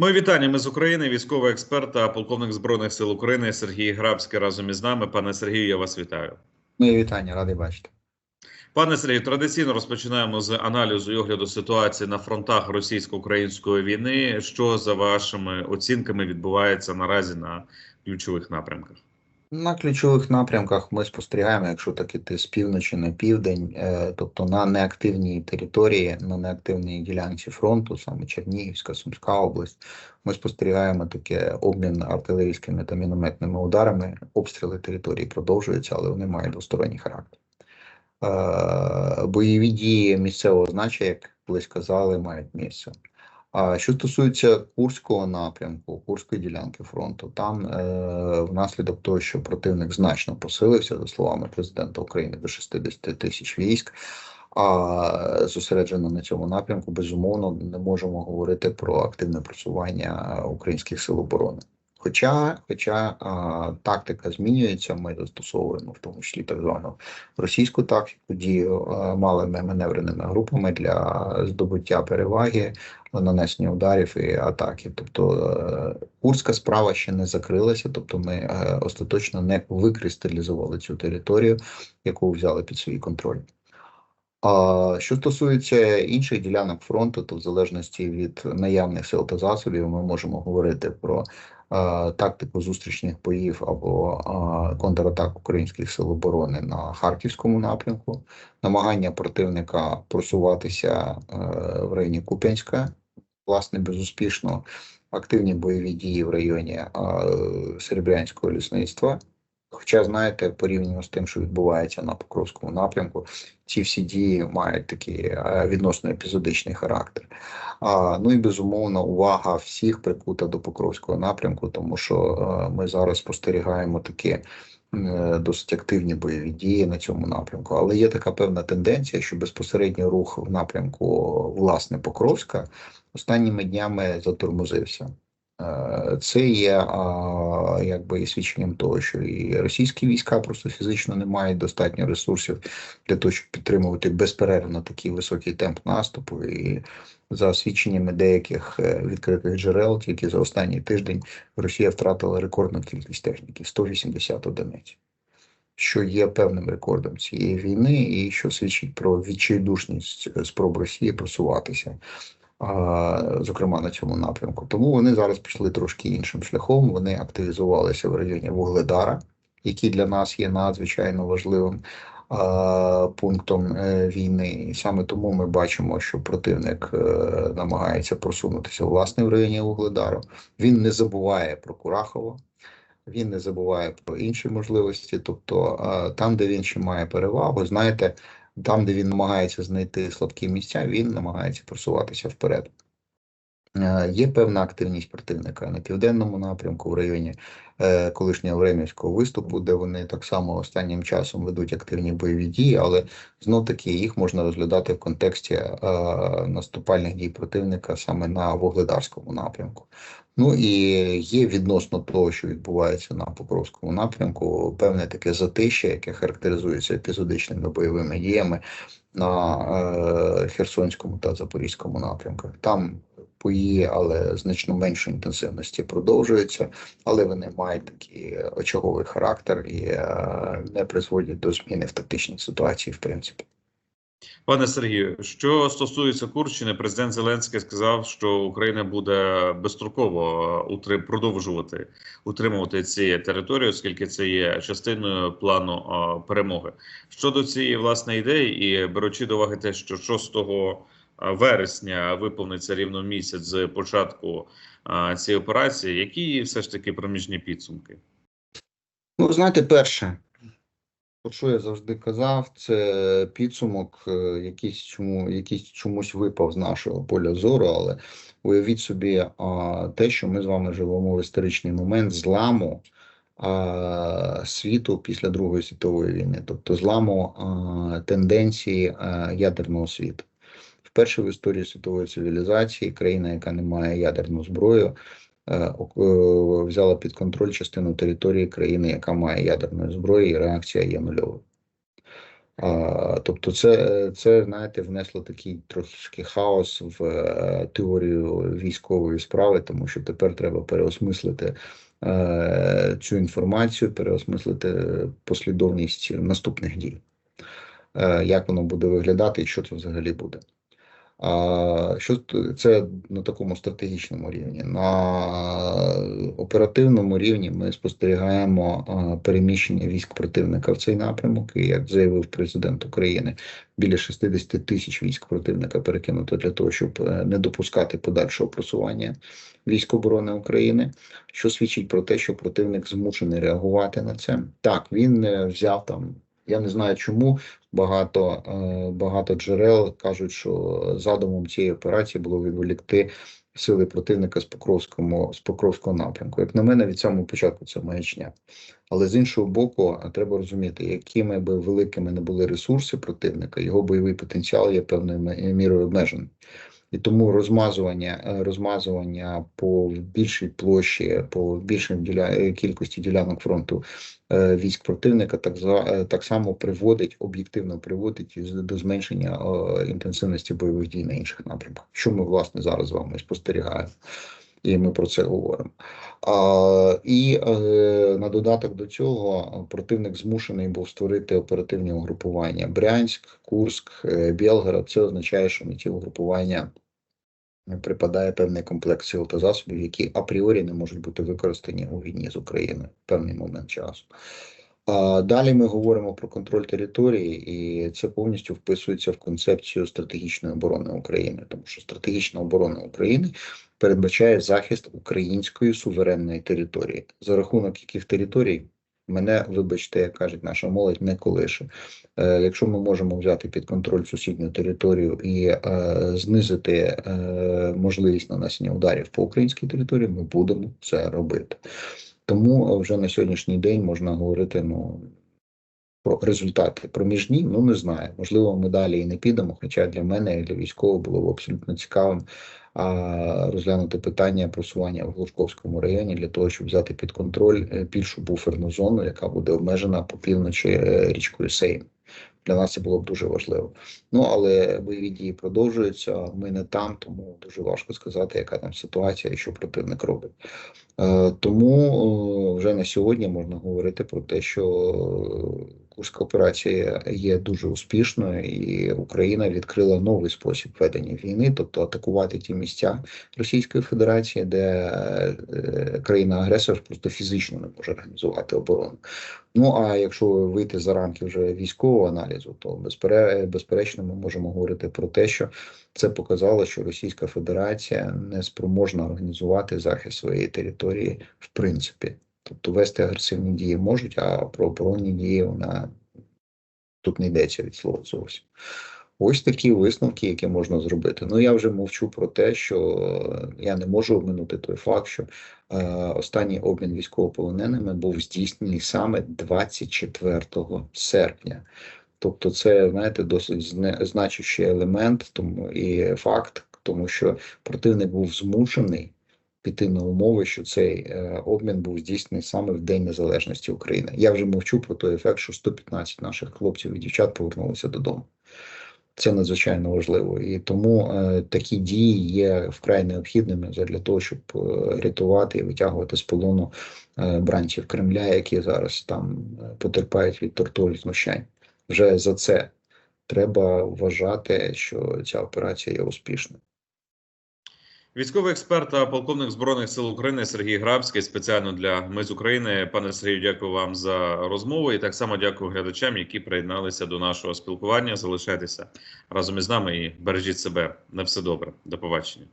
Мої вітання. Ми з України. Військовий експерт та полковник збройних сил України Сергій Грабський разом із нами. Пане Сергію, я вас вітаю. Мої вітання, радий бачити. Пане Сергію, традиційно розпочинаємо з аналізу і огляду ситуації на фронтах російсько-української війни. Що за вашими оцінками відбувається наразі на ключових напрямках? На ключових напрямках ми спостерігаємо, якщо так іти з півночі на південь, е, тобто на неактивній території, на неактивній ділянці фронту, саме Чернігівська, Сумська область, ми спостерігаємо таке обмін артилерійськими та мінометними ударами. Обстріли території продовжуються, але вони мають двосторонній характер. Е, бойові дії місцевого значення, як ви сказали, мають місце. А що стосується Курського напрямку, Курської ділянки фронту, там е, внаслідок того, що противник значно посилився, за словами президента України, до 60 тисяч військ, а зосереджено на цьому напрямку, безумовно, не можемо говорити про активне просування українських сил оборони. Хоча хоча а, тактика змінюється, ми застосовуємо в тому числі так звану російську тактику дію малими маневреними групами для здобуття переваги, нанесення ударів і атаки. Тобто е, Курська справа ще не закрилася, тобто ми е, остаточно не викристалізували цю територію, яку взяли під свій контроль. Що стосується інших ділянок фронту, то в залежності від наявних сил та засобів, ми можемо говорити про тактику зустрічних боїв або контратак українських сил оборони на харківському напрямку, намагання противника просуватися е, в районі Куп'янська, власне, безуспішно, активні бойові дії в районі Серебрянського лісництва. Хоча, знаєте, порівняно з тим, що відбувається на Покровському напрямку, ці всі дії мають такий е, відносно епізодичний характер. А, Ну і безумовно, увага всіх прикута до Покровського напрямку, тому що е, ми зараз спостерігаємо такі е, досить активні бойові дії на цьому напрямку. Але є така певна тенденція, що безпосередній рух в напрямку власне Покровська останніми днями затормозився. Е, це є якби свідченням того, що і російські війська просто фізично не мають достатньо ресурсів для того, щоб підтримувати безперервно такий високий темп наступу. І за свідченнями деяких е, відкритих джерел, тільки за останній тиждень Росія втратила рекордну кількість техніки 180 одиниць. Що є певним рекордом цієї війни, і що свідчить про відчайдушність спроб Росії просуватися зокрема на цьому напрямку. Тому вони зараз пішли трошки іншим шляхом. Вони активізувалися в районі Вугледара, який для нас є надзвичайно важливим. Пунктом е, війни, і саме тому ми бачимо, що противник е, намагається просунутися власне в районі Угледару. Він не забуває про Курахово, він не забуває про інші можливості. Тобто, там, де він ще має перевагу, знаєте, там, де він намагається знайти слабкі місця, він намагається просуватися вперед. Е, є певна активність противника на південному напрямку в районі е, колишнього Времівського виступу, де вони так само останнім часом ведуть активні бойові дії, але знов таки їх можна розглядати в контексті е, наступальних дій противника саме на Вугледарському напрямку. Ну і є відносно того, що відбувається на Покровському напрямку, певне таке затище, яке характеризується епізодичними бойовими діями на Херсонському та Запорізькому напрямках. Там бої, але значно меншої інтенсивності продовжуються, але вони мають такий очаговий характер і е, не призводять до зміни в тактичній ситуації, в принципі. Пане Сергію, що стосується Курщини, президент Зеленський сказав, що Україна буде безстроково е, продовжувати утримувати ці території, оскільки це є частиною плану е, перемоги. Щодо цієї власної ідеї, і беручи до уваги те, що 6 е, вересня виповниться рівно місяць з початку цієї операції, які все ж таки проміжні підсумки? Ну, знаєте, перше. От що я завжди казав, це підсумок, е, якийсь чому якийсь чомусь випав з нашого поля зору, але уявіть собі а, те, що ми з вами живемо в історичний момент зламу світу після Другої світової війни, тобто зламу а, тенденції а, ядерного світу. Вперше в історії світової цивілізації країна, яка не має ядерну зброю, Е, е, взяла під контроль частину території країни, яка має ядерну зброю, і реакція є нульовою. Тобто, це, це знаєте, внесло такий трошки хаос в е, теорію військової справи, тому що тепер треба переосмислити цю інформацію, переосмислити послідовність наступних дій, як воно буде виглядати і що це взагалі буде. Що це на такому стратегічному рівні? На оперативному рівні ми спостерігаємо переміщення військ противника в цей напрямок. І як заявив президент України, біля 60 тисяч військ противника перекинуто для того, щоб е, не допускати подальшого просування військ оборони України, що свідчить про те, що противник змушений реагувати на це. Так, він е, взяв там. Я не знаю, чому багато, е, багато джерел кажуть, що задумом цієї операції було відволікти сили противника з Покровському з Покровського напрямку. Як на мене, від самого початку це маячня. Але з іншого боку, е, треба розуміти, якими би великими не були ресурси противника, його бойовий потенціал є певною мірою обмежений. І тому розмазування, е, розмазування по більшій площі, по більшій діля... е, кількості ділянок фронту е, військ противника так за так само приводить об'єктивно приводить до зменшення інтенсивності бойових дій на інших напрямках, що ми власне зараз з вами спостерігаємо. І ми про це говоримо. А, і е, на додаток до цього противник змушений був створити оперативні угрупування Брянськ, Курськ, Білгород. Це означає, що на ті угрупування припадає певний комплекс сил та засобів, які апріорі не можуть бути використані у війні з Україною в певний момент часу. Далі ми говоримо про контроль території, і це повністю вписується в концепцію стратегічної оборони України, тому що стратегічна оборона України передбачає захист української суверенної території, за рахунок яких територій. Мене, вибачте, як кажуть наша молодь, не колише. Е, якщо ми можемо взяти під контроль сусідню територію і е, знизити е, можливість нанесення ударів по українській території, ми будемо це робити. Тому вже на сьогоднішній день можна говорити ну, про результати проміжні, ну не знаю. Можливо, ми далі і не підемо. Хоча для мене, як для військового, було б абсолютно цікавим розглянути питання просування в Глушковському районі для того, щоб взяти під контроль е, більшу буферну зону, яка буде обмежена по півночі е, річкою Сейм. Для нас це було б дуже важливо. Ну але бойові дії продовжуються. Ми не там, тому дуже важко сказати, яка там ситуація і що противник робить. Е, Тому вже на сьогодні можна говорити про те, що Курська операція є дуже успішною, і Україна відкрила новий спосіб ведення війни, тобто атакувати ті місця Російської Федерації, де країна-агресор просто фізично не може організувати оборону. Ну а якщо вийти за рамки вже військового аналізу, то безпере- безперечно ми можемо говорити про те, що це показало, що Російська Федерація не спроможна організувати захист своєї території в принципі. Тобто вести агресивні дії можуть, а про оборонні дії вона тут не йдеться від слова зовсім. Ось такі висновки, які можна зробити. Ну я вже мовчу про те, що е, я не можу обминути той факт, що е, останній обмін військовополоненими був здійснений саме 24 серпня. Тобто, це знаєте, досить значущий елемент, тому і факт, тому що противник був змушений піти на умови, що цей е, обмін був здійснений саме в День Незалежності України. Я вже мовчу про той ефект, що 115 наших хлопців і дівчат повернулися додому. Це надзвичайно важливо, і тому е, такі дії є вкрай необхідними для того, щоб е, рятувати і витягувати з полону е, бранців Кремля, які зараз там е, потерпають від тортур і знущань. Вже за це треба вважати, що ця операція є успішною. Військовий експерт та полковник збройних сил України Сергій Грабський спеціально для Ми з України. Пане Сергію, дякую вам за розмову. І так само дякую глядачам, які приєдналися до нашого спілкування. Залишайтеся разом із нами і бережіть себе. На все добре. До побачення.